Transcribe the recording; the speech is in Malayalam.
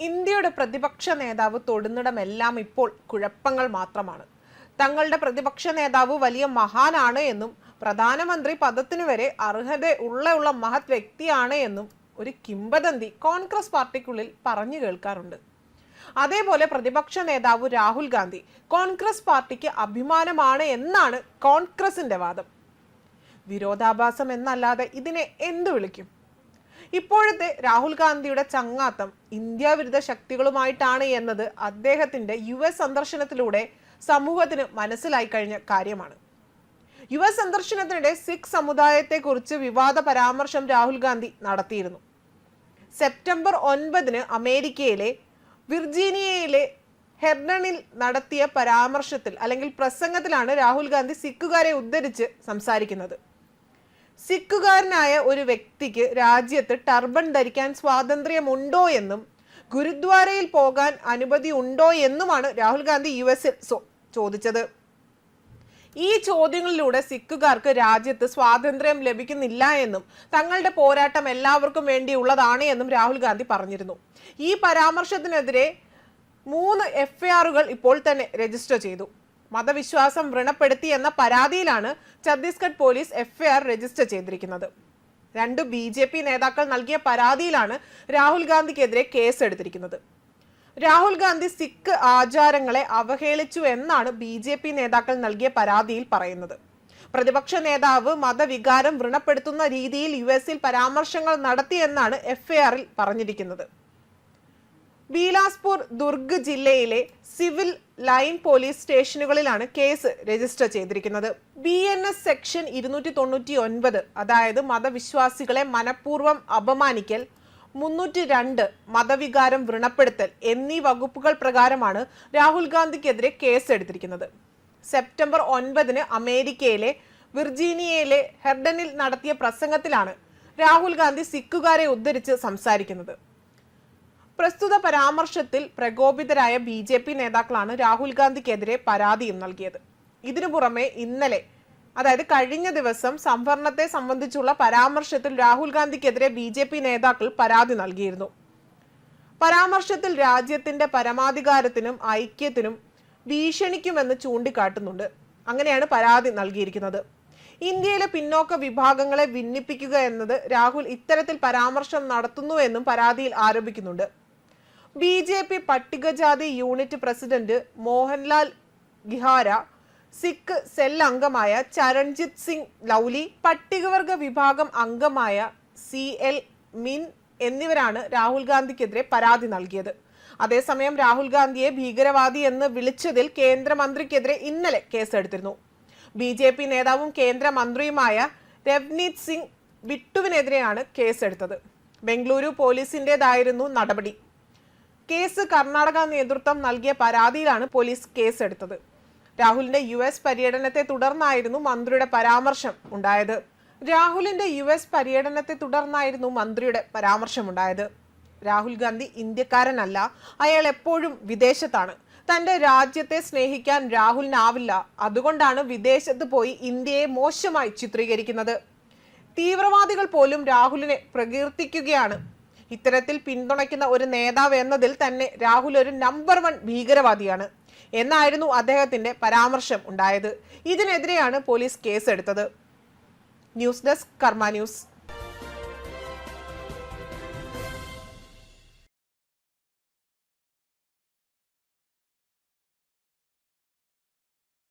ഇന്ത്യയുടെ പ്രതിപക്ഷ നേതാവ് തൊടുന്നിടമെല്ലാം ഇപ്പോൾ കുഴപ്പങ്ങൾ മാത്രമാണ്. തങ്ങളുടെ പ്രതിപക്ഷ നേതാവ് വലിയ മഹാനാണ് എന്നും പ്രധാനമന്ത്രി പദത്തിനു വരെ അർഹത ഉള്ള ഉള്ള മഹത് വ്യക്തിയാണ് എന്നും ഒരു കിംബദന്തി കോൺഗ്രസ് പാർട്ടിക്കുള്ളിൽ പറഞ്ഞു കേൾക്കാറുണ്ട്. അതേപോലെ പ്രതിപക്ഷ നേതാവ് രാഹുൽ ഗാന്ധി കോൺഗ്രസ് പാർട്ടിക്ക് അഭിമാനമാണ് എന്നാണ് കോൺഗ്രസിന്റെ വാദം. വിരോധാഭാസം എന്നല്ലാതെ ഇതിനെ എന്തു വിളിക്കും? ഇപ്പോഴത്തെ രാഹുൽ ഗാന്ധിയുടെ ചങ്ങാത്തം ഇന്ത്യ വിരുദ്ധ ശക്തികളുമായിട്ടാണ് എന്നത് അദ്ദേഹത്തിന്റെ യു എസ് സന്ദർശനത്തിലൂടെ സമൂഹത്തിന് മനസ്സിലായി കഴിഞ്ഞ കാര്യമാണ്. യു എസ് സന്ദർശനത്തിനിടെ സിഖ് സമുദായത്തെക്കുറിച്ച് വിവാദ പരാമർശം രാഹുൽ ഗാന്ധി നടത്തിയിരുന്നു. സെപ്റ്റംബർ ഒൻപതിന് അമേരിക്കയിലെ വിർജീനിയയിലെ ഹെർണണിൽ നടത്തിയ പരാമർശത്തിൽ അല്ലെങ്കിൽ പ്രസംഗത്തിലാണ് രാഹുൽ ഗാന്ധി സിഖുകാരെ ഉദ്ധരിച്ച് സംസാരിക്കുന്നത്. സിഖുകാരനായ ഒരു വ്യക്തിക്ക് രാജ്യത്ത് ടർബൻ ധരിക്കാൻ സ്വാതന്ത്ര്യമുണ്ടോ എന്നും ഗുരുദ്വാരയിൽ പോകാൻ അനുമതി ഉണ്ടോ എന്നുമാണ് രാഹുൽ ഗാന്ധി യു എസിൽ ചോദിച്ചത്. ഈ ചോദ്യങ്ങളിലൂടെ സിഖുകാർക്ക് രാജ്യത്ത് സ്വാതന്ത്ര്യം ലഭിക്കുന്നില്ല എന്നും തങ്ങളുടെ പോരാട്ടം എല്ലാവർക്കും വേണ്ടിയുള്ളതാണ് എന്നും രാഹുൽ ഗാന്ധി പറഞ്ഞിരുന്നു. ഈ പരാമർശത്തിനെതിരെ മൂന്ന് എഫ്ഐആറുകൾ ഇപ്പോൾ തന്നെ രജിസ്റ്റർ ചെയ്തു. മതവിശ്വാസം വ്രണപ്പെടുത്തി എന്ന പരാതിയിലാണ് ഛത്തീസ്ഗഡ് പോലീസ് എഫ്ഐആർ രജിസ്റ്റർ ചെയ്തിരിക്കുന്നത്. രണ്ട് ബി ജെ പി നേതാക്കൾ നൽകിയ പരാതിയിലാണ് രാഹുൽ ഗാന്ധിക്കെതിരെ കേസ് എടുത്തിരിക്കുന്നത് രാഹുൽ ഗാന്ധി സിഖ് ആചാരങ്ങളെ അവഹേളിച്ചു എന്നാണ് ബി ജെ പി നേതാക്കൾ നൽകിയ പരാതിയിൽ പറയുന്നത്. പ്രതിപക്ഷ നേതാവ് മതവികാരം വ്രണപ്പെടുത്തുന്ന രീതിയിൽ യു എസിൽ പരാമർശങ്ങൾ നടത്തിയെന്നാണ് എഫ്ഐആറിൽ പറഞ്ഞിരിക്കുന്നത്. ബീലാസ്പൂർ ദുർഗ് ജില്ലയിലെ സിവിൽ ലൈൻ പോലീസ് സ്റ്റേഷനുകളിലാണ് കേസ് രജിസ്റ്റർ ചെയ്തിരിക്കുന്നത്. ബി എൻ എസ് സെക്ഷൻ ഇരുന്നൂറ്റി തൊണ്ണൂറ്റി ഒൻപത് അതായത് മതവിശ്വാസികളെ മനഃപൂർവം അപമാനിക്കൽ മുന്നൂറ്റി രണ്ട് മതവികാരം വ്രണപ്പെടുത്തൽ എന്നീ വകുപ്പുകൾ പ്രകാരമാണ് രാഹുൽ ഗാന്ധിക്കെതിരെ കേസ് എടുത്തിരിക്കുന്നത് സെപ്റ്റംബർ ഒൻപതിന് അമേരിക്കയിലെ വിർജീനിയയിലെ ഹെർഡനിൽ നടത്തിയ പ്രസംഗത്തിലാണ് രാഹുൽ ഗാന്ധി സിക്കുകാരെ ഉദ്ധരിച്ച് സംസാരിക്കുന്നത്. പ്രസ്തുത പരാമർശത്തിൽ പ്രകോപിതരായ ബി ജെ പി നേതാക്കളാണ് രാഹുൽ ഗാന്ധിക്കെതിരെ പരാതിയും നൽകിയത്. ഇതിനു പുറമെ ഇന്നലെ അതായത് കഴിഞ്ഞ ദിവസം സംവരണത്തെ സംബന്ധിച്ചുള്ള പരാമർശത്തിൽ രാഹുൽ ഗാന്ധിക്കെതിരെ ബി ജെ പി നേതാക്കൾ പരാതി നൽകിയിരുന്നു. പരാമർശത്തിൽ രാജ്യത്തിന്റെ പരമാധികാരത്തിനും ഐക്യത്തിനും ഭീഷണിക്കുമെന്ന് ചൂണ്ടിക്കാട്ടുന്നുണ്ട്. അങ്ങനെയാണ് പരാതി നൽകിയിരിക്കുന്നത്. ഇന്ത്യയിലെ പിന്നോക്ക വിഭാഗങ്ങളെ ഭിന്നിപ്പിക്കുക എന്നത് രാഹുൽ ഇത്തരത്തിൽ പരാമർശം നടത്തുന്നുവെന്നും പരാതിയിൽ ആരോപിക്കുന്നുണ്ട്. ബി ജെ പി പട്ടികജാതി unit president Mohanlal Gihara Sikh cell അംഗമായ ചരൺജിത് സിംഗ് ലൗലി പട്ടികവർഗ വിഭാഗം അംഗമായ സി എൽ മിൻ എന്നിവരാണ് രാഹുൽ ഗാന്ധിക്കെതിരെ പരാതി നൽകിയത്. അതേസമയം രാഹുൽ ഗാന്ധിയെ ഭീകരവാദി എന്ന് വിളിച്ചതിൽ കേന്ദ്രമന്ത്രിക്കെതിരെ ഇന്നലെ കേസെടുത്തിരുന്നു. ബി ജെ പി നേതാവും കേന്ദ്രമന്ത്രിയുമായ രവ്നീത് സിംഗ് ബിട്ടുവിനെതിരെയാണ് കേസെടുത്തത്. ബംഗളൂരു പോലീസിന്റെതായിരുന്നു നടപടി. കേസ് കർണാടക നേതൃത്വം നൽകിയ പരാതിയിലാണ് പോലീസ് കേസെടുത്തത്. രാഹുലിന്റെ യു എസ് പര്യടനത്തെ തുടർന്നായിരുന്നു മന്ത്രിയുടെ പരാമർശം ഉണ്ടായത്. രാഹുലിന്റെ യു എസ് പര്യടനത്തെ തുടർന്നായിരുന്നു മന്ത്രിയുടെ പരാമർശമുണ്ടായത് രാഹുൽ ഗാന്ധി ഇന്ത്യക്കാരനല്ല അയാൾ എപ്പോഴും വിദേശത്താണ്. തന്റെ രാജ്യത്തെ സ്നേഹിക്കാൻ രാഹുലിനാവില്ല. അതുകൊണ്ടാണ് വിദേശത്ത് പോയി ഇന്ത്യയെ മോശമായി ചിത്രീകരിക്കുന്നത്. തീവ്രവാദികൾ പോലും രാഹുലിനെ പ്രകീർത്തിക്കുകയാണ്. ഇത്തരത്തിൽ പിന്തുണയ്ക്കുന്ന ഒരു നേതാവ് എന്നതിൽ തന്നെ രാഹുൽ ഒരു നമ്പർ വൺ ഭീകരവാദിയാണ് എന്നായിരുന്നു അദ്ദേഹത്തിന്റെ പരാമർശം ഉണ്ടായത്. ഇതിനെതിരെയാണ് പോലീസ് കേസെടുത്തത്. News desk Karma news.